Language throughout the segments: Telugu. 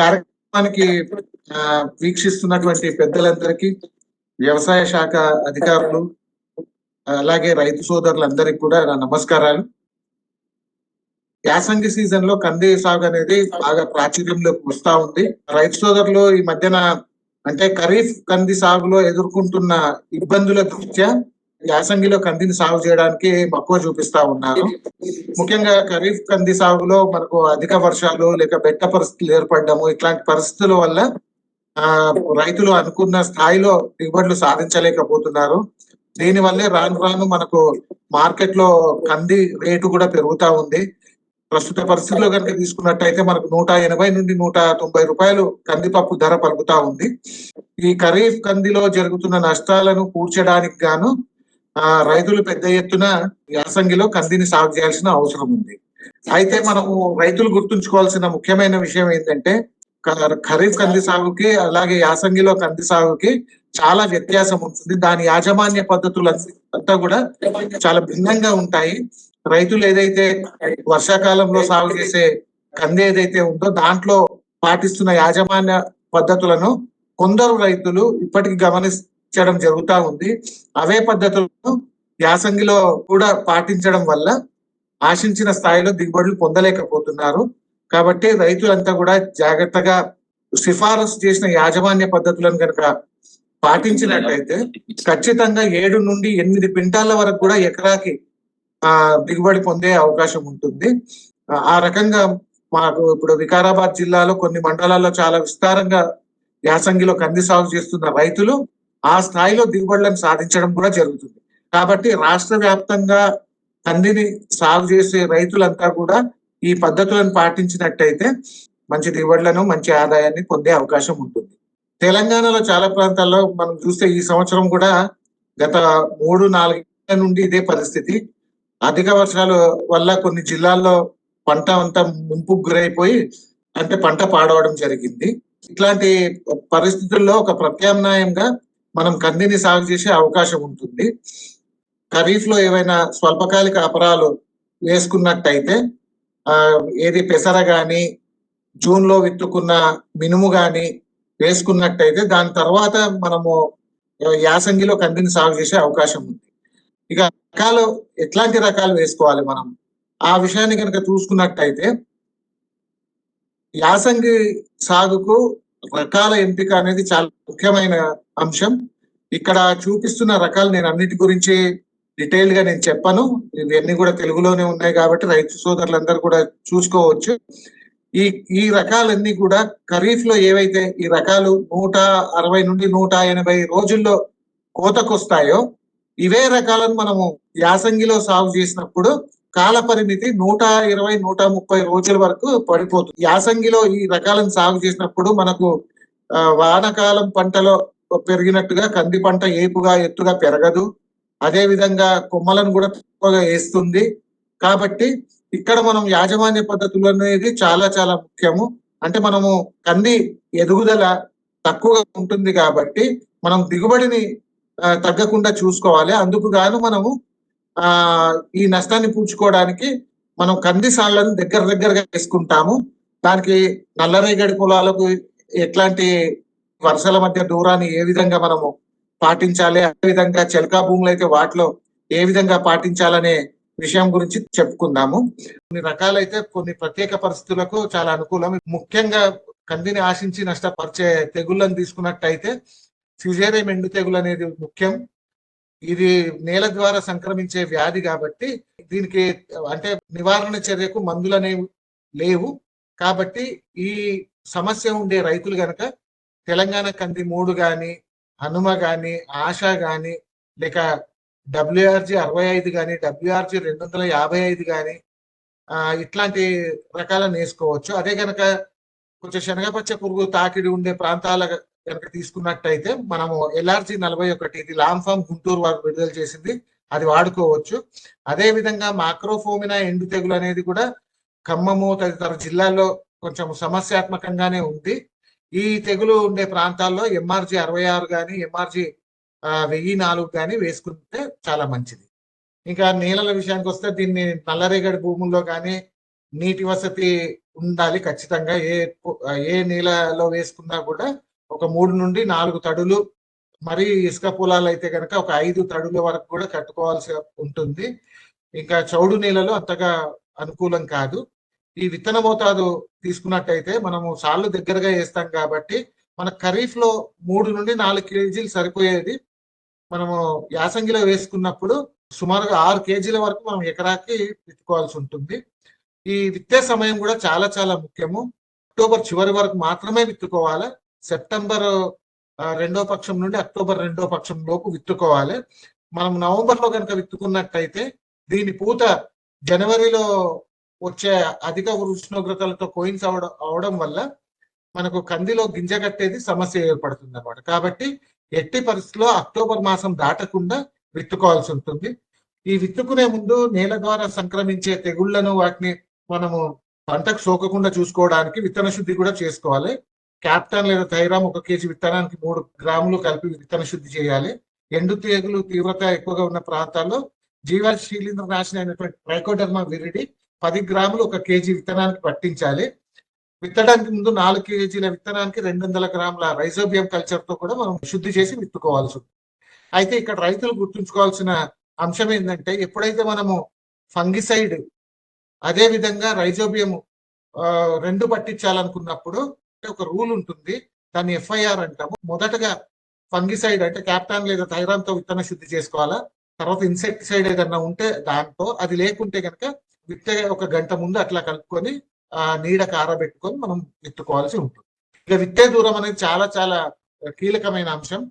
కార్యక్రమానికి వీక్షిస్తున్నటువంటి పెద్దలందరికీ వ్యవసాయ శాఖ అధికారులు అలాగే రైతు సోదరులందరికీ కూడా నా నమస్కారాలు. యాసంగి సీజన్లో కంది సాగు అనేది బాగా ప్రాచుర్యంలోకి వస్తా ఉంది. రైతు సోదరులు ఈ మధ్యన అంటే ఖరీఫ్ కంది సాగులో ఎదుర్కొంటున్న ఇబ్బందుల దృష్ట్యా యాసంగిలో కందిని సాగు చేయడానికి మక్కువ చూపిస్తా ఉన్నారు. ముఖ్యంగా ఖరీఫ్ కంది సాగులో మనకు అధిక వర్షాలు లేక బెట్ట పరిస్థితులు ఏర్పడము ఇట్లాంటి పరిస్థితుల వల్ల ఆ రైతులు అనుకున్న స్థాయిలో దిగుబడులు సాధించలేకపోతున్నారు. దీని వల్లే రాను రాను మనకు మార్కెట్లో కంది రేటు కూడా పెరుగుతా ఉంది. ప్రస్తుత పరిస్థితిలో కనుక తీసుకున్నట్టయితే మనకు నూట ఎనభై నుండి నూట తొంభై రూపాయలు కందిపప్పు ధర పలుకుతా ఉంది. ఈ ఖరీఫ్ కందిలో జరుగుతున్న నష్టాలను పూడ్చడానికి గాను ఆ రైతులు పెద్ద ఎత్తున యాసంగిలో కందిని సాగు చేయాల్సిన అవసరం ఉంది. అయితే మనము రైతులు గుర్తుంచుకోవాల్సిన ముఖ్యమైన విషయం ఏంటంటే ఖరీఫ్ కంది సాగుకి అలాగే యాసంగిలో కంది సాగుకి చాలా వ్యత్యాసం ఉంటుంది. దాని యాజమాన్య పద్ధతులు అంతా కూడా చాలా భిన్నంగా ఉంటాయి. రైతులు ఏదైతే వర్షాకాలంలో సాగు చేసే కంది ఏదైతే ఉందో దాంట్లో పాటిస్తున్న యాజమాన్య పద్ధతులను కొందరు రైతులు ఇప్పటికి గమనించడం జరుగుతా ఉంది. అవే పద్ధతులను యాసంగిలో కూడా పాటించడం వల్ల ఆశించిన స్థాయిలో దిగుబడులు పొందలేకపోతున్నారు. కాబట్టి రైతులంతా కూడా జాగ్రత్తగా సిఫారసు చేసిన యాజమాన్య పద్ధతులను కనుక పాటించినట్లయితే ఖచ్చితంగా ఏడు నుండి ఎనిమిది క్వింటాల వరకు కూడా ఎకరాకి ఆ దిగుబడి పొందే అవకాశం ఉంటుంది. ఆ రకంగా మాకు ఇప్పుడు వికారాబాద్ జిల్లాలో కొన్ని మండలాల్లో చాలా విస్తారంగా యాసంగిలో కంది సాగు చేస్తున్న రైతులు ఆ స్థాయిలో దిగుబడులను సాధించడం కూడా జరుగుతుంది. కాబట్టి రాష్ట్ర వ్యాప్తంగా కందిని సాగు చేసే రైతులంతా కూడా ఈ పద్ధతులను పాటించినట్టయితే మంచి దిగుబడులను మంచి ఆదాయాన్ని పొందే అవకాశం ఉంటుంది. తెలంగాణలో చాలా ప్రాంతాల్లో మనం చూస్తే ఈ సంవత్సరం కూడా గత మూడు నాలుగు నుండి ఇదే పరిస్థితి. అధిక వర్షాల వల్ల కొన్ని జిల్లాల్లో పంట అంతా ముంపుకు గురైపోయి అంటే పంట పాడవడం జరిగింది. ఇట్లాంటి పరిస్థితుల్లో ఒక ప్రత్యామ్నాయంగా మనం కందిని సాగు చేసే అవకాశం ఉంటుంది. ఖరీఫ్లో ఏవైనా స్వల్పకాలిక అపరాలు వేసుకున్నట్టయితే ఆ ఏది పెసర గాని జూన్లో విత్తుకున్న మినుము గాని వేసుకున్నట్టయితే దాని తర్వాత మనము యాసంగిలో కందిని సాగు చేసే అవకాశం ఉంది. ఇక రకాలు ఎట్లాంటి రకాలు వేసుకోవాలి మనం? ఆ విషయాన్ని కనుక చూసుకున్నట్టయితే యాసంగి సాగుకు రకాల ఎంపిక అనేది చాలా ముఖ్యమైన అంశం. ఇక్కడ చూపిస్తున్న రకాలు నేను అన్నిటి గురించి డీటెయిల్డ్గా నేను చెప్పను. ఇవన్నీ కూడా తెలుగులోనే ఉన్నాయి కాబట్టి రైతు సోదరులందరూ కూడా చూసుకోవచ్చు. ఈ ఈ రకాలన్నీ కూడా ఖరీఫ్లో ఏవైతే ఈ రకాలు నూట అరవై నుండి నూట ఎనభై రోజుల్లో కోతకొస్తాయో ఇవే రకాలను మనము యాసంగిలో సాగు చేసినప్పుడు కాల పరిమితి నూట ఇరవై నూట ముప్పై రోజుల వరకు పడిపోతుంది. యాసంగిలో ఈ రకాలను సాగు చేసినప్పుడు మనకు ఆ, వానకాలం పంటలో పెరిగినట్టుగా కంది పంట ఏపుగా ఎత్తుగా పెరగదు. అదే విధంగా కొమ్మలను కూడా తక్కువగా వేస్తుంది. కాబట్టి ఇక్కడ మనం యాజమాన్య పద్ధతులు అనేది చాలా చాలా ముఖ్యము. అంటే మనము కంది ఎదుగుదల తక్కువగా ఉంటుంది కాబట్టి మనం దిగుబడిని తగ్గకుండా చూసుకోవాలి. అందుకు గాను మనము ఆ ఈ నష్టాన్ని పూడ్చుకోవడానికి మనం కంది సాళ్ళను దగ్గర దగ్గరగా వేసుకుంటాము. దానికి నల్లరేగడి పొలాలకు ఎట్లాంటి వర్షాల మధ్య దూరాన్ని ఏ విధంగా మనము పాటించాలి అదే విధంగా చెలకా భూములు అయితే వాటిలో ఏ విధంగా పాటించాలనే విషయం గురించి చెప్పుకుందాము. కొన్ని రకాలైతే కొన్ని ప్రత్యేక పరిస్థితులకు చాలా అనుకూలం. ముఖ్యంగా కందిని ఆశించి నష్టపరిచే తెగుళ్ళను తీసుకున్నట్టయితే సిజేరియం ఎండు తెగులు అనేది ముఖ్యం. ఇది నేల ద్వారా సంక్రమించే వ్యాధి కాబట్టి దీనికి అంటే నివారణ చర్యకు మందులు అనేవి లేవు. కాబట్టి ఈ సమస్య ఉండే రైతులు గనక తెలంగాణ కంది మూడు గాని హనుమ గాని ఆశ గాని లేక డబ్ల్యూఆర్జీ అరవై ఐదు కానీ డబ్ల్యూఆర్జీ రెండు వందల యాభై ఐదు కానీ ఇట్లాంటి రకాలను వేసుకోవచ్చు. అదే కనుక కొంచెం శనగపచ్చ పురుగు తాకిడి ఉండే ప్రాంతాల కనుక తీసుకున్నట్టయితే మనము ఎల్ఆర్జీ నలభై ఒకటి ఇది లాంఫామ్ గుంటూరు వారు విడుదల చేసింది అది వాడుకోవచ్చు. అదే విధంగా మాక్రోఫోమినా ఎండు తెగులు అనేది కూడా ఖమ్మము తదితర జిల్లాల్లో కొంచెం సమస్యాత్మకంగానే ఉంది. ఈ తెగులు ఉండే ప్రాంతాల్లో ఎంఆర్జి అరవై ఆరు కానీ ఎంఆర్జి వెయ్యి నాలుగు కానీ వేసుకుంటే చాలా మంచిది. ఇంకా నేలల విషయానికి వస్తే దీన్ని నల్లరేగడి భూముల్లో కానీ నీటి వసతి ఉండాలి ఖచ్చితంగా. ఏ ఏ నీళ్ళలో వేసుకున్నా కూడా ఒక మూడు నుండి నాలుగు తడులు మరి ఇసుక పొలాలు అయితే కనుక ఒక ఐదు తడుల వరకు కూడా కట్టుకోవాల్సి ఉంటుంది. ఇంకా చౌడు నీళ్ళలో అంతగా అనుకూలం కాదు. ఈ విత్తన మోతాదు తీసుకున్నట్టయితే మనము సాళ్ళు దగ్గరగా వేస్తాం కాబట్టి మన ఖరీఫ్లో మూడు నుండి నాలుగు కేజీలు సరిపోయేది. మనము యాసంగిలో వేసుకున్నప్పుడు సుమారుగా ఆరు కేజీల వరకు మనం ఎకరాకి విత్తుకోవాల్సి ఉంటుంది. ఈ విత్తే సమయం కూడా చాలా చాలా ముఖ్యము. అక్టోబర్ చివరి వరకు మాత్రమే విత్తుకోవాలి. సెప్టెంబర్ రెండో పక్షం నుండి అక్టోబర్ రెండో పక్షం లోపు విత్తుకోవాలి. మనం నవంబర్లో కనుక విత్తుకున్నట్టయితే దీని పూత జనవరిలో వచ్చే అధిక ఉష్ణోగ్రతలతో కోయిన్స్ అవడం అవడం వల్ల మనకు కందిలో గింజ కట్టేది సమస్య ఏర్పడుతుంది అనమాట కాబట్టి ఎట్టి పరిస్థితుల్లో అక్టోబర్ మాసం దాటకుండా విత్తుకోవాల్సి ఉంటుంది. ఈ విత్తుకునే ముందు నేల ద్వారా సంక్రమించే తెగుళ్ళను వాటిని మనము పంటకు సోకకుండా చూసుకోవడానికి విత్తన శుద్ధి కూడా చేసుకోవాలి. క్యాప్టన్ లేదా థైరామ్ ఒక కేజీ విత్తనానికి మూడు గ్రాములు కలిపి విత్తన శుద్ధి చేయాలి. ఎండు తెగులు తీవ్రత ఎక్కువగా ఉన్న ప్రాంతాల్లో జీవ నాశనం అయినటువంటి ట్రైకోడర్మా విరిడి పది గ్రాములు ఒక కేజీ విత్తనానికి పట్టించాలి. విత్తడానికి ముందు నాలుగు కేజీల విత్తనానికి రెండు వందల గ్రాముల రైజోబియం కల్చర్తో కూడా మనం శుద్ధి చేసి విత్తుకోవాల్సి ఉంది అయితే ఇక్కడ రైతులు గుర్తుంచుకోవాల్సిన అంశం ఏంటంటే ఎప్పుడైతే మనము ఫంగిసైడ్ అదే విధంగా రైజోబియం రెండు పట్టించాలనుకున్నప్పుడు ఒక రూల్ ఉంటుంది. దాన్ని ఎఫ్ఐఆర్ అంటాము. మొదటగా ఫంగిసైడ్ అంటే క్యాప్టాన్ లేదా థైరాన్తో విత్తన శుద్ధి చేసుకోవాలా? తర్వాత ఇన్సెక్టిసైడ్ ఏదన్నా ఉంటే దాంతో అది లేకుంటే కనుక విత్తే ఒక గంట ముందు అట్లా కలుపుకొని ఆ నీడ కారబెట్టుకొని మనం విత్తుకోవాల్సి ఉంటుంది. ఇక విత్తే దూరం అనేది చాలా చాలా కీలకమైన అంశం.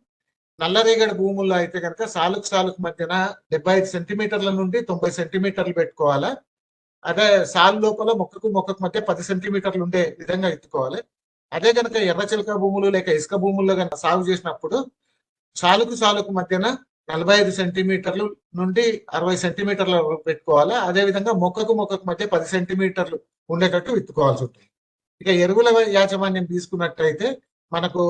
నల్లరేగడి భూముల్లో అయితే కనుక సాలుకు సాలుకు మధ్యన డెబ్బై ఐదు సెంటీమీటర్ల నుండి తొంభై సెంటీమీటర్లు పెట్టుకోవాలా. అదే సాల్ లోపల మొక్కకు మొక్కకు మధ్య పది సెంటీమీటర్లు ఉండే విధంగా ఎత్తుకోవాలి అదే కనుక ఎర్ర చిలక భూములు లేక ఇసుక భూముల్లో కనుక సాగు చేసినప్పుడు సాలుకు సాలుకు మధ్యన నలభై ఐదు సెంటీమీటర్లు నుండి అరవై సెంటీమీటర్ల పెట్టుకోవాలి? అదే విధంగా మొక్కకు మొక్కకు మధ్య పది సెంటీమీటర్లు ఉండేటట్టు విత్తుకోవాల్సి ఉంటుంది. ఇక ఎరువుల యాజమాన్యం తీసుకున్నట్టయితే మనకు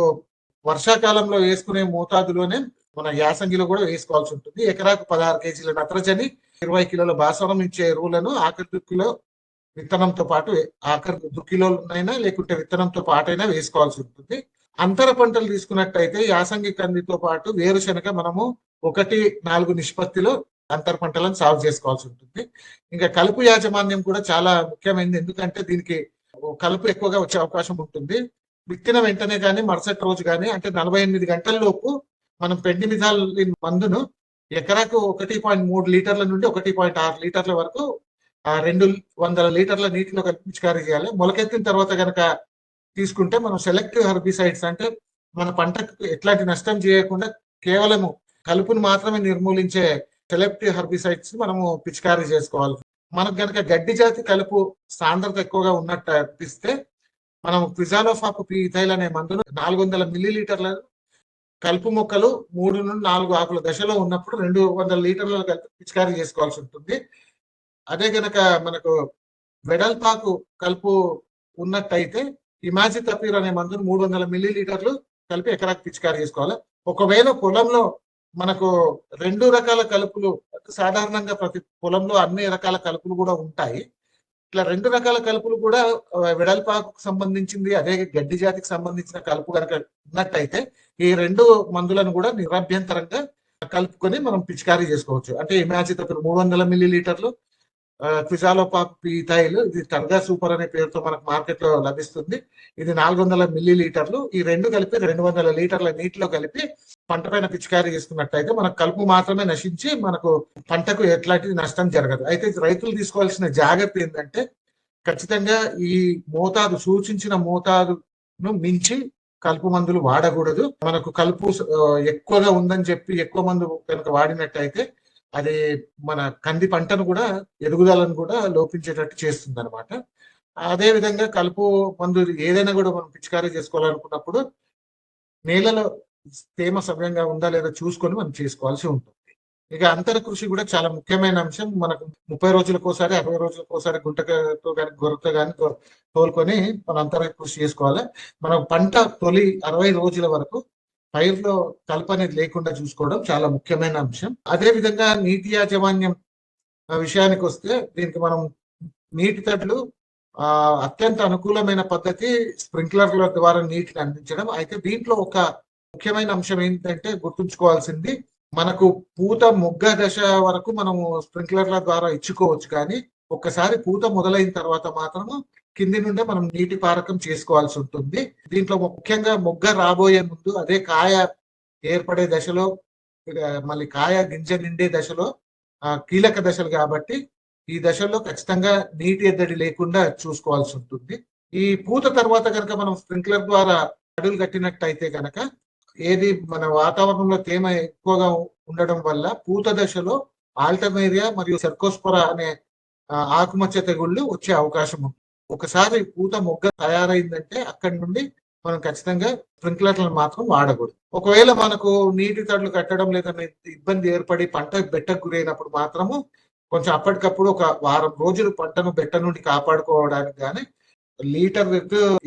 వర్షాకాలంలో వేసుకునే మోతాదులోనే మన యాసంగిలో కూడా వేసుకోవాల్సి ఉంటుంది. ఎకరాకు పదహారు కేజీల నత్రజని ఇరవై కిలోల భాస్వరం ఇచ్చే ఎరువులను ఆఖరి దుక్కిలో విత్తనంతో పాటు ఆఖరి దుక్కిలోనైనా లేకుంటే విత్తనంతో పాటైనా వేసుకోవాల్సి ఉంటుంది. అంతర పంటలు తీసుకున్నట్టయితే యాసంగి కందితో పాటు వేరుశనగ మనము ఒకటి నాలుగు నిష్పత్తిలో అంతర పంటలను సాగు చేసుకోవాల్సి ఉంటుంది. ఇంకా కలుపు యాజమాన్యం కూడా చాలా ముఖ్యమైనది. ఎందుకంటే దీనికి కలుపు ఎక్కువగా వచ్చే అవకాశం ఉంటుంది. విత్తిన వెంటనే కానీ మరుసటి రోజు కానీ అంటే నలభై ఎనిమిది గంటల లోపు మనం పెండిమిథాల్ మందును ఎకరాకు ఒకటి పాయింట్ మూడు లీటర్ల నుండి ఒకటి పాయింట్ ఆరు లీటర్ల వరకు ఆ రెండు వందల లీటర్ల నీటిలో కలిపి పిచికారీ చేయాలి. మొలకెత్తిన తర్వాత కనుక తీసుకుంటే మనం సెలెక్టివ్ హెర్బిసైడ్స్ అంటే మన పంటకు ఎట్లాంటి నష్టం చేయకుండా కేవలము కలుపును మాత్రమే నిర్మూలించే సెలెక్టివ్ హెర్బిసైడ్స్ మనము పిచికారీ చేసుకోవాలి. మనకు కనుక గడ్డి జాతి కలుపు సాంద్రత ఎక్కువగా ఉన్నట్టు అనిపిస్తే మనం క్విజాలోఫాప్ పీథైల్ అనే మందును నాలుగు వందల మిల్లీ లీటర్ల కలుపు మొక్కలు మూడు నుండి నాలుగు ఆకుల దశలో ఉన్నప్పుడు రెండు వందల లీటర్ల కలిపి పిచికారీ చేసుకోవాల్సి ఉంటుంది. అదే గనక మనకు వెడల్పాకు కలుపు ఉన్నట్టయితే ఇమాజి తపీర్ అనే మందును మూడు వందల మిల్లీ లీటర్లు కలిపి ఎకరాకి పిచికారీ చేసుకోవాలి. ఒకవేళ పొలంలో మనకు రెండు రకాల కలుపులు సాధారణంగా ప్రతి పొలంలో అన్ని రకాల కలుపులు కూడా ఉంటాయి. ఇట్లా రెండు రకాల కలుపులు కూడా వెడల్పాకు సంబంధించింది అదే గడ్డి జాతికి సంబంధించిన కలుపు కనుక ఉన్నట్టయితే ఈ రెండు మందులను కూడా నిరభ్యంతరంగా కలుపుకొని మనం పిచికారీ చేసుకోవచ్చు. అంటే ఇమాజిత మూడు వందల మిల్లీ లీటర్లు క్విజాలోపాప్ పీథైల్ ఇది టర్గా సూపర్ అనే పేరుతో మనకు మార్కెట్లో లభిస్తుంది. ఇది నాలుగు వందల మిల్లీ లీటర్లు ఈ రెండు కలిపి రెండు వందల లీటర్ల నీటిలో కలిపి పంట పైన పిచికారీ చేసుకున్నట్టయితే మనకు కలుపు మాత్రమే నశించి మనకు పంటకు ఎట్లాంటి నష్టం జరగదు. అయితే రైతులు తీసుకోవాల్సిన జాగ్రత్త ఏంటంటే ఖచ్చితంగా ఈ మోతాదు సూచించిన మోతాదును మించి కలుపు మందులు వాడకూడదు. మనకు కలుపు ఎక్కువగా ఉందని చెప్పి ఎక్కువ మందు కనుక వాడినట్టయితే అది మన కంది పంటను కూడా ఎదుగుదలను కూడా లోపించేటట్టు చేస్తుంది అనమాట అదే విధంగా కలుపు మందు ఏదైనా కూడా మనం పిచికారీ చేసుకోవాలనుకున్నప్పుడు నేలలో తేమ సమయంగా ఉందా లేదా చూసుకొని మనం చేసుకోవాల్సి ఉంటుంది. ఇక అంతర కృషి కూడా చాలా ముఖ్యమైన అంశం. మనకు ముప్పై రోజులకోసారి అరవై రోజులకోసారి గుంటకతో కానీ గొర్రెతో కానీ తోలుకొని మనం అంతర కృషి చేసుకోవాలి. మనం పంట తొలి అరవై రోజుల వరకు పైరులో కలప అనేది లేకుండా చూసుకోవడం చాలా ముఖ్యమైన అంశం. అదే విధంగా నీటి యాజమాన్యం విషయానికి వస్తే దీనికి మనం నీటి తడ్లు అత్యంత అనుకూలమైన పద్ధతి స్ప్రింక్లర్ల ద్వారా నీటిని అందించడం. అయితే దీంట్లో ఒక ముఖ్యమైన అంశం ఏంటంటే గుర్తుంచుకోవాల్సింది మనకు పూత మొగ్గ దశ వరకు మనము స్ప్రింక్లర్ల ద్వారా ఇచ్చుకోవచ్చు. కానీ ఒక్కసారి పూత మొదలైన తర్వాత మాత్రము కింది నుండే మనం నీటి పారకం చేసుకోవాల్సి ఉంటుంది. దీంట్లో ముఖ్యంగా మొగ్గ రాబోయే ముందు అదే కాయ ఏర్పడే దశలో మళ్ళీ కాయ గింజ నిండే దశలో కీలక దశలు కాబట్టి ఈ దశల్లో ఖచ్చితంగా నీటి ఎద్దడి లేకుండా చూసుకోవాల్సి ఉంటుంది. ఈ పూత తర్వాత కనుక మనం స్ప్రింక్లర్ ద్వారా అడుగులు కట్టినట్టయితే కనుక ఏది మన వాతావరణంలో తేమ ఎక్కువగా ఉండడం వల్ల పూత దశలో ఆల్టమేరియా మరియు సెర్కోస్పొరా అనే ఆకుమచ్చ తెగుళ్ళు వచ్చే అవకాశం ఉంది ఒకసారి పూత మొగ్గ తయారైందంటే అక్కడి నుండి మనం ఖచ్చితంగా స్ప్రింక్లర్లను మాత్రం వాడకూడదు. ఒకవేళ మనకు నీటి తడులు కట్టడం లేదనే ఇబ్బంది ఏర్పడి పంట బెట్టకు గురైనప్పుడు మాత్రము కొంచెం అప్పటికప్పుడు ఒక వారం రోజులు పంటను బెట్ట నుండి కాపాడుకోవడానికి కానీ లీటర్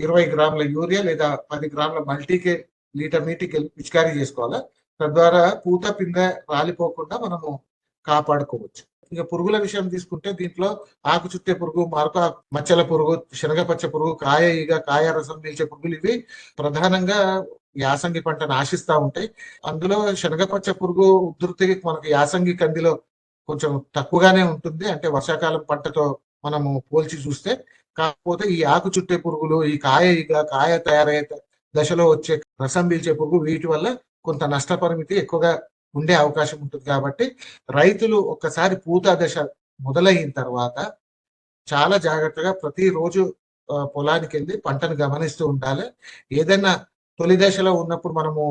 ఇరవై గ్రాముల యూరియా లేదా పది గ్రాముల మల్టీకే లీటర్ నీటికి పిచికారీ చేసుకోవాలి? తద్వారా పూత పిందె రాలిపోకుండా మనము కాపాడుకోవచ్చు. ఇక పురుగుల విషయం తీసుకుంటే దీంట్లో ఆకు చుట్టే పురుగు మరొక మచ్చల పురుగు శనగపచ్చ పురుగు కాయ ఈగ కాయ రసం పీల్చే పురుగులు ఇవి ప్రధానంగా యాసంగి పంటను ఆశిస్తా ఉంటాయి. అందులో శనగపచ్చ పురుగు ఉధృతి మనకు యాసంగి కందిలో కొంచెం తక్కువగానే ఉంటుంది. అంటే వర్షాకాలం పంటతో మనము పోల్చి చూస్తే కాకపోతే ఈ ఆకు చుట్టే పురుగులు ఈ కాయ ఈగ కాయ తయారయ్యే దశలో వచ్చే రసం పీల్చే పురుగు వీటి వల్ల కొంత నష్టపరిమితి ఎక్కువగా ఉండే అవకాశం ఉంటుంది కాబట్టి రైతులు ఒక్కసారి పూత దశ మొదలైన తర్వాత చాలా జాగ్రత్తగా ప్రతిరోజు పొలానికి వెళ్ళి పంటను గమనిస్తూ ఉండాలి. ఏదైనా తొలి దశలో ఉన్నప్పుడు మనము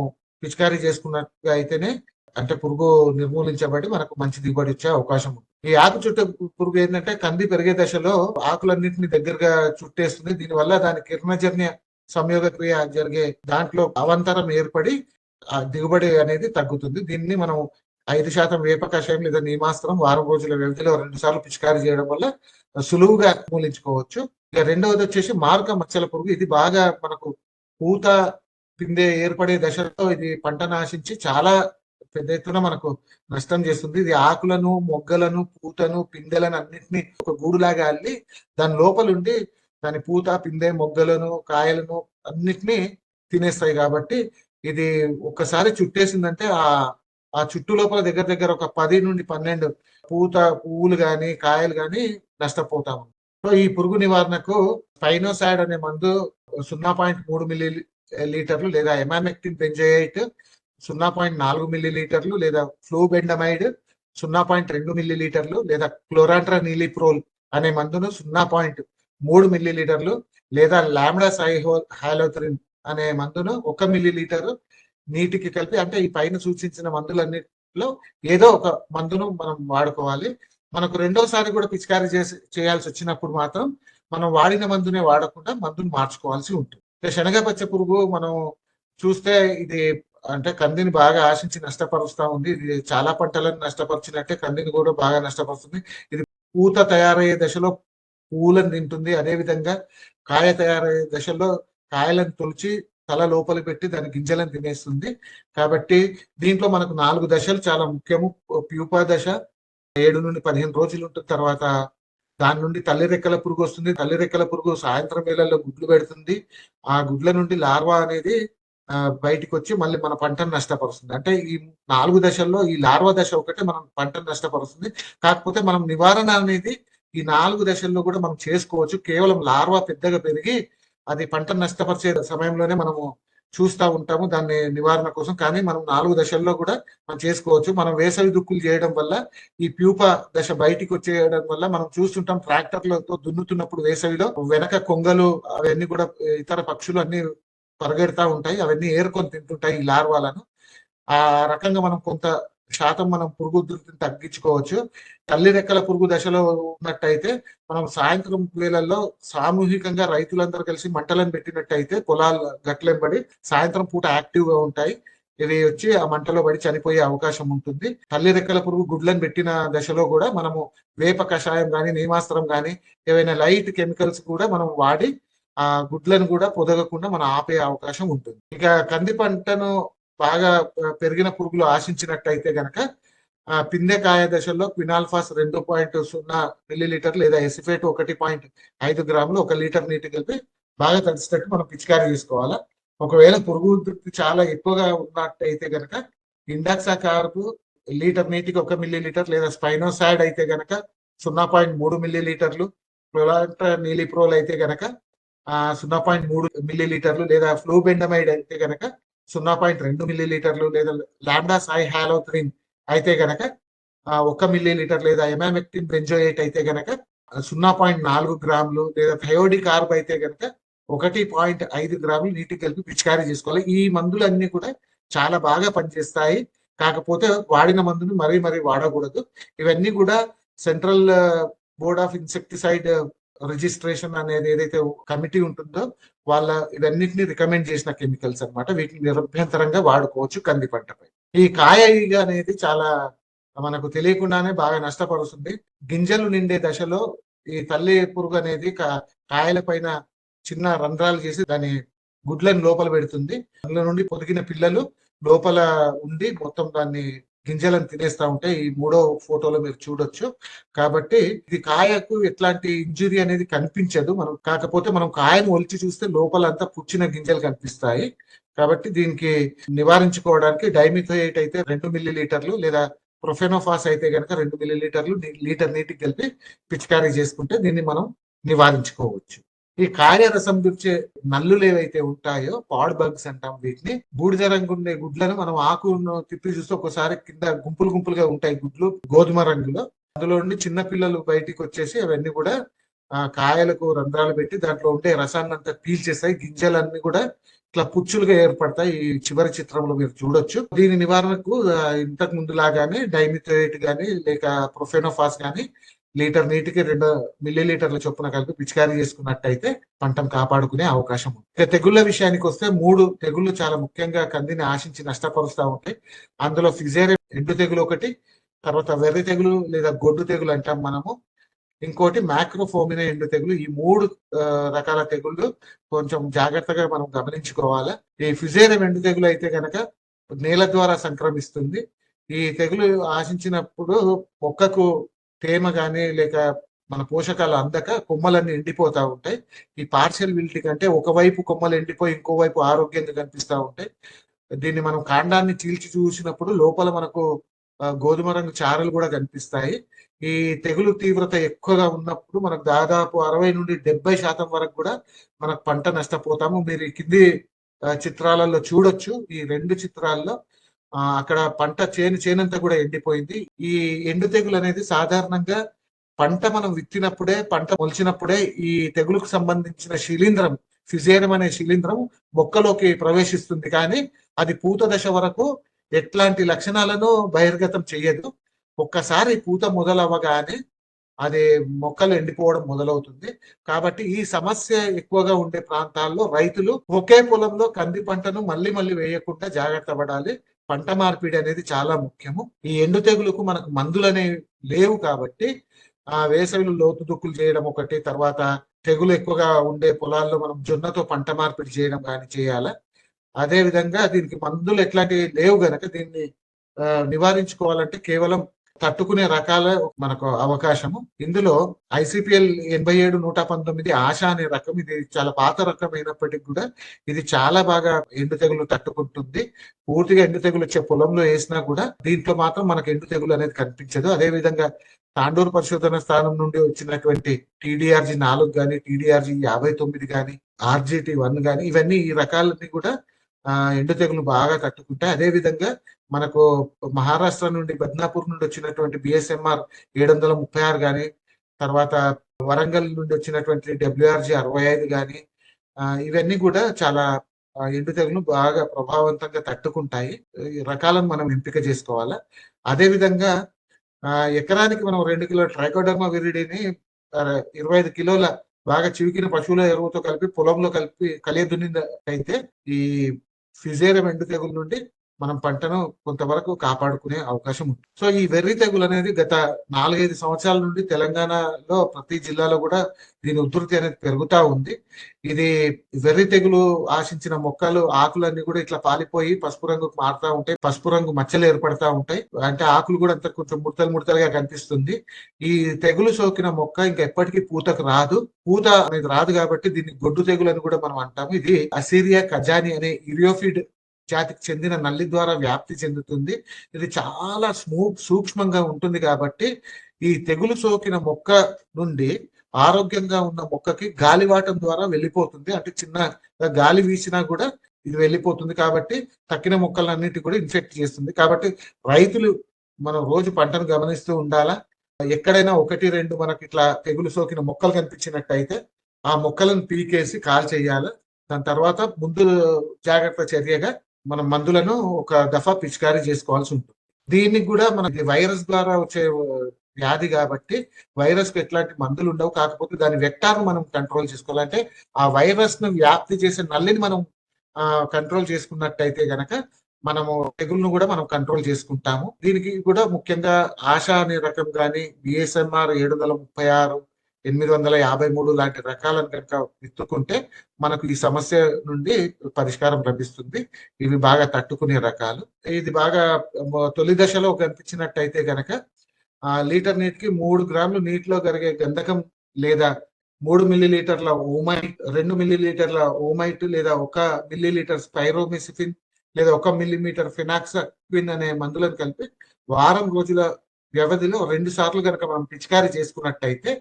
పిచికారీ చేసుకున్నట్టుగా అయితేనే అంటే పురుగు నిర్మూలించబడి మనకు మంచి దిగుబడి వచ్చే అవకాశం ఉంది ఈ ఆకు చుట్టూ పురుగు ఏంటంటే కంది పెరిగే దశలో ఆకులన్నింటిని దగ్గరగా చుట్టేస్తుంది. దీనివల్ల దాని కిరణజన్య సంయోగ క్రియ జరిగే దాంట్లో అవంతరం ఏర్పడి దిగుబడి అనేది తగ్గుతుంది. దీన్ని మనం ఐదు శాతం వేప కషాయం లేదా నీమాస్త్రం వారం రోజుల వ్యవధిలో రెండు సార్లు పిచికారీ చేయడం వల్ల సులువుగా మూలించుకోవచ్చు ఇక రెండవది వచ్చేసి మార్గ మచ్చల పురుగు. ఇది బాగా మనకు పూత పిందె ఏర్పడే దశలో ఇది పంట నాశించి చాలా పెద్ద ఎత్తున మనకు నష్టం చేస్తుంది. ఇది ఆకులను మొగ్గలను పూతను పిందెలను అన్నింటినీ ఒక గూడులాగా అల్లి దాని లోపలుండి దాని పూత పిందె మొగ్గలను కాయలను అన్నిటినీ తినేస్తాయి కాబట్టి ఇది ఒక్కసారి చుట్టేసిందంటే ఆ ఆ చుట్టు లోపల దగ్గర దగ్గర ఒక పది నుండి పన్నెండు పూత పువ్వులు కానీ కాయలు కానీ నష్టపోతాము సో ఈ పురుగు నివారణకు స్పైనోసైడ్ అనే మందు సున్నా పాయింట్ మూడు మిల్లీ లీటర్లు లేదా ఎమామెక్టిన్ బెంజోయేట్ సున్నా పాయింట్ నాలుగు మిల్లీ లీటర్లు లేదా ఫ్లూబెండమైడ్ సున్నా పాయింట్ రెండు మిల్లీ లీటర్లు లేదా క్లోరాంట్రా నీలిప్రోల్ అనే మందును సున్నా పాయింట్ మూడు మిల్లీ లీటర్లు లేదా లామ్డా సైహో హాలోథరిన్ అనే మందును ఒక మిల్లీ లీటరు నీటికి కలిపి అంటే ఈ పైన సూచించిన మందులన్నిటిలో ఏదో ఒక మందును మనం వాడుకోవాలి. మనకు రెండోసారి కూడా పిచికారీ చేసి చేయాల్సి వచ్చినప్పుడు మాత్రం మనం వాడిన మందునే వాడకుండా మందును మార్చుకోవాల్సి ఉంటుంది. శనగ శనగపచ్చ పురుగు మనం చూస్తే ఇది అంటే కందిని బాగా ఆశించి నష్టపరుస్తా ఉంది. ఇది చాలా పంటలను నష్టపరిచినట్టే కందిని కూడా బాగా నష్టపరుస్తుంది. ఇది పూత తయారయ్యే దశలో పువ్వులను తింటుంది. అదేవిధంగా కాయ తయారయ్యే దశలో కాయలను తొలిచి తల లోపల పెట్టి దాని గింజలను తినేస్తుంది. కాబట్టి దీంట్లో మనకు నాలుగు దశలు చాలా ముఖ్యము. ప్యూపా దశ ఏడు నుండి పదిహేను రోజులు ఉంటుంది. తర్వాత దాని నుండి తల్లి రెక్కల పురుగు వస్తుంది. తల్లి రెక్కల పురుగు సాయంత్రం వేళల్లో గుడ్లు పెడుతుంది. ఆ గుడ్ల నుండి లార్వా అనేది బయటికి వచ్చి మళ్ళీ మన పంటను నష్టపరుస్తుంది. అంటే ఈ నాలుగు దశల్లో ఈ లార్వా దశ ఒకటే మనం పంటను నష్టపరుస్తుంది. కాకపోతే మనం నివారణ అనేది ఈ నాలుగు దశల్లో కూడా మనం చేసుకోవచ్చు. కేవలం లార్వా పెద్దగా పెరిగి అది పంటను నష్టపరిచే సమయంలోనే మనము చూస్తూ ఉంటాము దాన్ని నివారణ కోసం. కానీ మనం నాలుగు దశల్లో కూడా మనం చేసుకోవచ్చు. మనం వేసవి దుక్కులు చేయడం వల్ల ఈ ప్యూప దశ బయటికి వచ్చేయడం వల్ల మనం చూస్తుంటాం ట్రాక్టర్లతో దున్నుతున్నప్పుడు వేసవిలో వెనక కొంగలు అవన్నీ కూడా ఇతర పక్షులు అన్ని పరిగెడతా ఉంటాయి. అవన్నీ ఏరుకొని తింటుంటాయి ఈ లార్వాలను. ఆ రకంగా మనం కొంత శాతం మనం పురుగు ఉధృతిని తగ్గించుకోవచ్చు. తల్లి రెక్కల పురుగు దశలో ఉన్నట్టయితే మనం సాయంత్రం వేళల్లో సామూహికంగా రైతులందరూ కలిసి మంటలను పెట్టినట్టయితే పొలాలు గట్లెంబడి సాయంత్రం పూట యాక్టివ్గా ఉంటాయి. ఇవి వచ్చి ఆ మంటలో పడి చనిపోయే అవకాశం ఉంటుంది. తల్లి రెక్కల పురుగు గుడ్లను పెట్టిన దశలో కూడా మనము వేప కషాయం కానీ నీమాస్త్రం కానీ ఏవైనా లైట్ కెమికల్స్ కూడా మనం వాడి ఆ గుడ్లను కూడా పొదగకుండా మనం ఆపే అవకాశం ఉంటుంది. ఇక కంది పంటను బాగా పెరిగిన పురుగులు ఆశించినట్టయితే గనక పిందెకాయ దశల్లో కాయ దశలో క్వినాల్ఫాస్ రెండు పాయింట్ సున్నా మిల్లీలీటర్ లేదా ఎసిఫేట్ ఒకటి పాయింట్ ఐదు గ్రాములు ఒక లీటర్ నీటి కలిపి బాగా తడిచేటట్టు మనం పిచికారీ చేసుకోవాలా? ఒకవేళ పురుగు ఉధృతి చాలా ఎక్కువగా ఉన్నట్టయితే కనుక ఇండాక్సా కార్పు లీటర్ నీటికి ఒక మిల్లీ లీటర్ లేదా స్పైనోసైడ్ అయితే గనక సున్నా పాయింట్ మూడు మిల్లీ లీటర్లు ప్రొలాంట నీలిప్రోల్ అయితే గనక సున్నా పాయింట్ మూడు మిల్లీ లీటర్లు లేదా ఫ్లూబెండమైడ్ అయితే గనక సున్నా పాయింట్ రెండు మిల్లీ లీటర్లు లేదా లాండా సాయి హాలోథ్రిన్ అయితే గనక ఒక మిల్లీ లీటర్ లేదా ఎమామెక్టిన్ బెంజోయేట్ అయితే గనక సున్నా పాయింట్ నాలుగు గ్రాములు లేదా థయోడి కార్బ్ అయితే గనక ఒకటి పాయింట్ ఐదు గ్రాములు నీటికి కలిపి పిచికారీ చేసుకోవాలి. ఈ మందులు అన్ని కూడా చాలా బాగా పనిచేస్తాయి. కాకపోతే వాడిన మందును మరీ మరీ వాడకూడదు. ఇవన్నీ కూడా central board of insecticide registration అనేది ఏదైతే కమిటీ ఉంటుందో వాళ్ళ ఇవన్నిటిని రికమెండ్ చేసిన కెమికల్స్ అన్నమాట. వీటిని నిరభ్యంతరంగా వాడుకోవచ్చు కంది పంటపై. ఈ కాయ ఈగ అనేది చాలా మనకు తెలియకుండానే బాగా నష్టపడుతుంది. గింజలు నిండే దశలో ఈ తల్లి పురుగు అనేది కాయల పైన చిన్న రంధ్రాలు చేసి దాని గుడ్లను లోపల పెడుతుంది. అందులో నుండి పొదిగిన పిల్లలు లోపల ఉండి మొత్తం దాన్ని గింజలను తినేస్తా ఉంటాయి ఈ మూడో ఫోటోలో మీరు చూడొచ్చు. కాబట్టి ఇది కాయకు ఎట్లాంటి ఇంజురీ అనేది కనిపించదు. మనం కాకపోతే మనం కాయను ఒలిచి చూస్తే లోపల అంతా పుచ్చిన గింజలు కనిపిస్తాయి. కాబట్టి దీనికి నివారించుకోవడానికి డైమిథోయేట్ అయితే రెండు మిల్లీ లీటర్లు లేదా ప్రొఫెనోఫాస్ అయితే కనుక రెండు మిల్లీ లీటర్లు లీటర్ నీటికి కలిపి పిచికారీ చేసుకుంటే దీన్ని మనం నివారించుకోవచ్చు. ఈ కార్యరసం గురించే నల్లులు ఏవైతే ఉంటాయో పాడ్ బగ్స్ అంటాం వీటిని బూడిద రంగు ఉండే గుడ్లను మనం ఆకును తిప్పి చూస్తే ఒకసారి కింద గుంపులు గుంపులుగా ఉంటాయి గుడ్లు గోధుమ రంగులో. అందులో నుండి చిన్న పిల్లలు బయటికి వచ్చేసి అవన్నీ కూడా కాయలకు రంధ్రాలు పెట్టి దాంట్లో ఉండే రసాన్ని అంతా పీల్చేస్తాయి. గింజలన్నీ కూడా ఇట్లా పుచ్చులుగా ఏర్పడతాయి ఈ చివరి చిత్రంలో మీరు చూడొచ్చు. దీని నివారణకు ఇంతకు ముందు లాగానే డైమిథోయేట్ కానీ లేక ప్రొఫెనోఫాస్ కానీ లీటర్ నీటికి రెండు మిల్లీ లీటర్ల చొప్పున కలిపి పిచికారీ చేసుకున్నట్టయితే పంటను కాపాడుకునే అవకాశం ఉంది. ఇక తెగుళ్ళ విషయానికి వస్తే మూడు తెగుళ్ళు చాలా ముఖ్యంగా కందిని ఆశించి నష్టపరుస్తూ ఉంటాయి. అందులో ఫిజేరే ఎండు తెగులు ఒకటి తర్వాత వెర్రి తెగులు లేదా గొడ్డు తెగులు అంటాం మనము. ఇంకోటి మ్యాక్రోఫోమినా ఎండు తెగులు. ఈ మూడు రకాల తెగుళ్ళు కొంచెం జాగ్రత్తగా మనం గమనించుకోవాలి. ఈ ఫిజేరియం ఎండు తెగులు అయితే గనక నేల ద్వారా సంక్రమిస్తుంది. ఈ తెగులు ఆశించినప్పుడు మొక్కకు తేమ కానీ లేక మన పోషకాలు అందక కొమ్మలన్నీ ఎండిపోతా ఉంటాయి. ఈ పార్షియల్ విల్టీ కంటే ఒకవైపు కొమ్మలు ఎండిపోయి ఇంకోవైపు ఆరోగ్యంగా కనిపిస్తా ఉంటాయి. దీన్ని మనం కాండాన్ని చీల్చి చూసినప్పుడు లోపల మనకు గోధుమ రంగు చారలు కూడా కనిపిస్తాయి. ఈ తెగులు తీవ్రత ఎక్కువగా ఉన్నప్పుడు మనకు దాదాపు అరవై నుండి డెబ్బై శాతం వరకు కూడా మనకు పంట నష్టపోతాము. మీరు ఈ కింది చిత్రాలలో చూడొచ్చు. ఈ రెండు చిత్రాల్లో అక్కడ పంట చేను చేనంతా కూడా ఎండిపోయింది. ఈ ఎండు తెగులు అనేది సాధారణంగా పంట మనం విత్తినప్పుడే పంట మొలిచినప్పుడే ఈ తెగులుకు సంబంధించిన శిలీంధ్రం ఫిజేనం అనే శిలీంధ్రం మొక్కలోకి ప్రవేశిస్తుంది. కానీ అది పూత దశ వరకు ఎట్లాంటి లక్షణాలను బహిర్గతం చేయదు ఒక్కసారి పూత మొదలవ్వగానే అది మొక్కలు ఎండిపోవడం మొదలవుతుంది. కాబట్టి ఈ సమస్య ఎక్కువగా ఉండే ప్రాంతాల్లో రైతులు ఒకే పొలంలో కంది పంటను మళ్ళీ మళ్ళీ వేయకుండా జాగ్రత్త పడాలి. పంట మార్పిడి అనేది చాలా ముఖ్యము. ఈ ఎండు తెగులకు మనకు మందులు అనేవి లేవు కాబట్టి ఆ వేసవిలో లోతు దుక్కులు చేయడం ఒకటి తర్వాత తెగులు ఎక్కువగా ఉండే పొలాల్లో మనం జొన్నతో పంట మార్పిడి చేయడం కానీ చేయాలి. అదే విధంగా దీనికి మందులు ఎట్లాంటివి లేవు గనక దీన్ని నివారించుకోవాలంటే కేవలం తట్టుకునే రకాల మనకు అవకాశము. ఇందులో ఐసిపిఎల్ ఎనభై ఏడు నూట పంతొమ్మిది ఆశ అనే రకం ఇది చాలా పాత రకం అయినప్పటికీ కూడా ఇది చాలా బాగా ఎండు తెగులు తట్టుకుంటుంది. పూర్తిగా ఎండు తెగులు వచ్చే పొలంలో వేసినా కూడా దీంట్లో మాత్రం మనకు ఎండు తెగులు అనేది కనిపించదు. అదే విధంగా తాండూరు పరిశోధన స్థానం నుండి వచ్చినటువంటి టీడీఆర్జీ నాలుగు కానీ టీడీఆర్జీ యాభై తొమ్మిది కానీ ఆర్జీటీ వన్ గాని ఇవన్నీ ఈ రకాలన్నీ కూడా ఎండు తెగులు బాగా తట్టుకుంటాయి అదే విధంగా మనకు మహారాష్ట్ర నుండి బద్నాపూర్ నుండి వచ్చినటువంటి బిఎస్ఎంఆర్ ఏడు వందల ముప్పై ఆరు కానీ తర్వాత వరంగల్ నుండి వచ్చినటువంటి డబ్ల్యూఆర్జీ అరవై ఐదు కానీ ఇవన్నీ కూడా చాలా ఎండు తెగులు బాగా ప్రభావవంతంగా తట్టుకుంటాయి. ఈ రకాలను మనం ఎంపిక చేసుకోవాలి? అదే విధంగా ఆ, ఎకరానికి మనం రెండు కిలో ట్రైకోడర్మా విరిడిని ఇరవై ఐదు కిలోల బాగా చివికిన పశువుల ఎరువుతో కలిపి పొలంలో కలిపి కలియ అయితే ఈ ఫిజేరం ఎండు తెగుల నుండి మనం పంటను కొంతవరకు కాపాడుకునే అవకాశం ఉంది సో ఈ వెర్రి తెగులు అనేది గత నాలుగైదు సంవత్సరాల నుండి తెలంగాణలో ప్రతి జిల్లాలో కూడా దీని ఉధృతి అనేది పెరుగుతా ఉంది. ఇది వెర్రి తెగులు ఆశించిన మొక్కలు ఆకులన్నీ కూడా ఇట్లా పాలిపోయి పసుపు రంగుకు మారుతా ఉంటాయి. పసుపు రంగు మచ్చలు ఏర్పడతా ఉంటాయి. అంటే ఆకులు కూడా అంత కొంచెం ముడతలు ముడతలుగా కనిపిస్తుంది. ఈ తెగులు సోకిన మొక్క ఇంకా ఎప్పటికీ పూతకు రాదు. పూత అనేది రాదు కాబట్టి దీన్ని గొడ్డు తెగులు అని కూడా మనం అంటాము. ఇది అసీరియా ఖజాని అనే ఇరియోఫిడ్ జాతికి చెందిన నల్లి ద్వారా వ్యాప్తి చెందుతుంది. ఇది చాలా స్మూ సూక్ష్మంగా ఉంటుంది కాబట్టి ఈ తెగులు సోకిన మొక్క నుండి ఆరోగ్యంగా ఉన్న మొక్కకి గాలివాటం ద్వారా వెళ్ళిపోతుంది. అంటే చిన్న గాలి వీసినా కూడా ఇది వెళ్ళిపోతుంది కాబట్టి తక్కిన మొక్కలన్నిటి కూడా ఇన్ఫెక్ట్ చేస్తుంది. కాబట్టి రైతులు మనం రోజు పంటను గమనిస్తూ ఉండాలా? ఎక్కడైనా ఒకటి రెండు మనకి ఇట్లా తెగులు సోకిన మొక్కలు కనిపించినట్టయితే ఆ మొక్కలను పీకేసి కాల్ చేయాలి. దాని తర్వాత ముందు జాగ్రత్త చర్యగా మనం మందులను ఒక దఫా పిచికారీ చేసుకోవాల్సి ఉంటుంది. దీనికి కూడా మనకి వైరస్ ద్వారా వచ్చే వ్యాధి కాబట్టి వైరస్కు ఎట్లాంటి మందులు ఉండవు. కాకపోతే దాని వెక్టార్ మనం కంట్రోల్ చేసుకోవాలంటే ఆ వైరస్ను వ్యాప్తి చేసే నల్లిని మనం కంట్రోల్ చేసుకున్నట్టయితే గనక మనము తెగులను కూడా మనం కంట్రోల్ చేసుకుంటాము. దీనికి కూడా ముఖ్యంగా ఆశా అనే రకం కానీ బిఎస్ఎంఆర్ ఏడు వందల ముప్పై ఆరు ఎనిమిది వందల యాభై మూడు లాంటి రకాలను కనుక విత్తుకుంటే మనకు ఈ సమస్య నుండి పరిష్కారం లభిస్తుంది. ఇవి బాగా తట్టుకునే రకాలు. ఇది బాగా తొలి దశలో కనిపించినట్టయితే కనుక ఆ లీటర్ నీటికి మూడు గ్రాములు నీటిలో కరిగే గంధకం లేదా మూడు మిల్లీ లీటర్ల ఓమైట్ రెండు మిల్లీ లీటర్ల ఓమైట్ లేదా ఒక మిల్లీ లీటర్ స్పైరోమిసిఫిన్ లేదా ఒక మిల్లీమీటర్ ఫినాక్సక్విన్ అనే మందులను కలిపి వారం రోజుల వ్యవధిలో రెండు సార్లు కనుక మనం పిచికారీ చేసుకున్నట్టయితే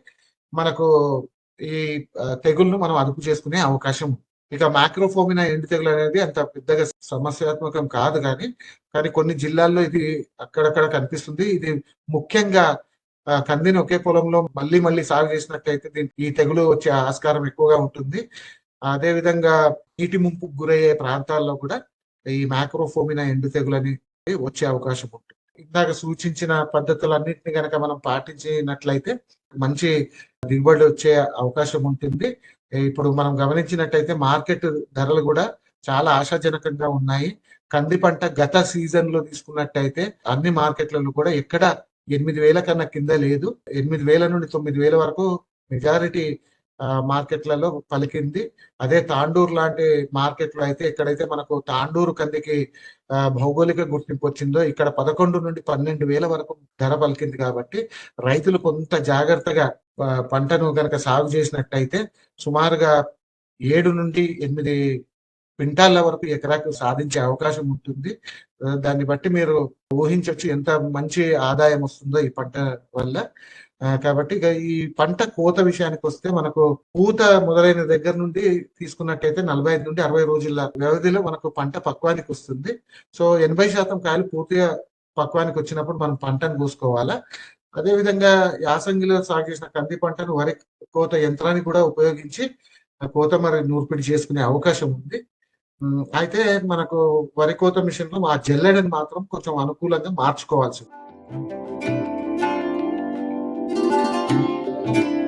మనకు ఈ తెగుళ్ళను మనం అదుపు చేసుకునే అవకాశం ఇక మ్యాక్రోఫోమినా ఎండు తెగులు అనేది అంత పెద్దగా సమస్యాత్మకం కాదు కానీ కానీ కొన్ని జిల్లాల్లో ఇది అక్కడక్కడ కనిపిస్తుంది. ఇది ముఖ్యంగా కందిని ఒకే పొలంలో మళ్ళీ మళ్ళీ సాగు చేసినట్టయితే దీనికి ఈ తెగులు వచ్చే ఆస్కారం ఎక్కువగా ఉంటుంది. అదే విధంగా నీటి ముంపు గురయ్యే ప్రాంతాల్లో కూడా ఈ మ్యాక్రోఫోమినా ఎండు తెగులు అనేది వచ్చే అవకాశం ఉంటుంది. ఇందాక సూచించిన పద్ధతులన్నింటినీ కనుక మనం పాటించినట్లయితే మంచి దిగుబడి వచ్చే అవకాశం ఉంటుంది. ఇప్పుడు మనం గమనించినట్టయితే మార్కెట్ ధరలు కూడా చాలా ఆశాజనకంగా ఉన్నాయి. కంది పంట గత సీజన్లో తీసుకున్నట్టయితే అన్ని మార్కెట్లలో కూడా ఎక్కడ ఎనిమిది వేల కన్నా కింద లేదు. ఎనిమిది వేల నుండి తొమ్మిది వేల వరకు మెజారిటీ మార్కెట్లలో పలికింది. అదే తాండూరు లాంటి మార్కెట్లో అయితే ఎక్కడైతే మనకు తాండూరు కందికి భౌగోళిక గుర్తింపు వచ్చిందో ఇక్కడ పదకొండు నుండి పన్నెండు వేల వరకు ధర పలికింది కాబట్టి రైతులు కొంత జాగ్రత్తగా పంటను కనుక సాగు చేసినట్టయితే సుమారుగా ఏడు నుండి ఎనిమిది క్వింటాల వరకు ఎకరాకు సాధించే అవకాశం ఉంటుంది. దాన్ని బట్టి మీరు ఊహించవచ్చు ఎంత మంచి ఆదాయం వస్తుందో ఈ పంట వల్ల. కాబట్టి ఈ పంట కోత విషయానికి వస్తే మనకు పూత మొదలైన దగ్గర నుండి తీసుకున్నట్టయితే నలభై ఐదు నుండి అరవై రోజుల వ్యవధిలో మనకు పంట పక్వానికి వస్తుంది. సో ఎనభై శాతం కాయలు పూర్తిగా పక్వానికి వచ్చినప్పుడు మనం పంటను కోసుకోవాలా? అదే విధంగా యాసంగిలో సాగు చేసిన కంది పంటను వరి కోత యంత్రాన్ని కూడా ఉపయోగించి కోత మరి నూర్పిడి చేసుకునే అవకాశం ఉంది. అయితే మనకు వరి కోత మిషన్లో ఆ జల్లెడని మాత్రం కొంచెం అనుకూలంగా మార్చుకోవాల్సి ఉంది thank you.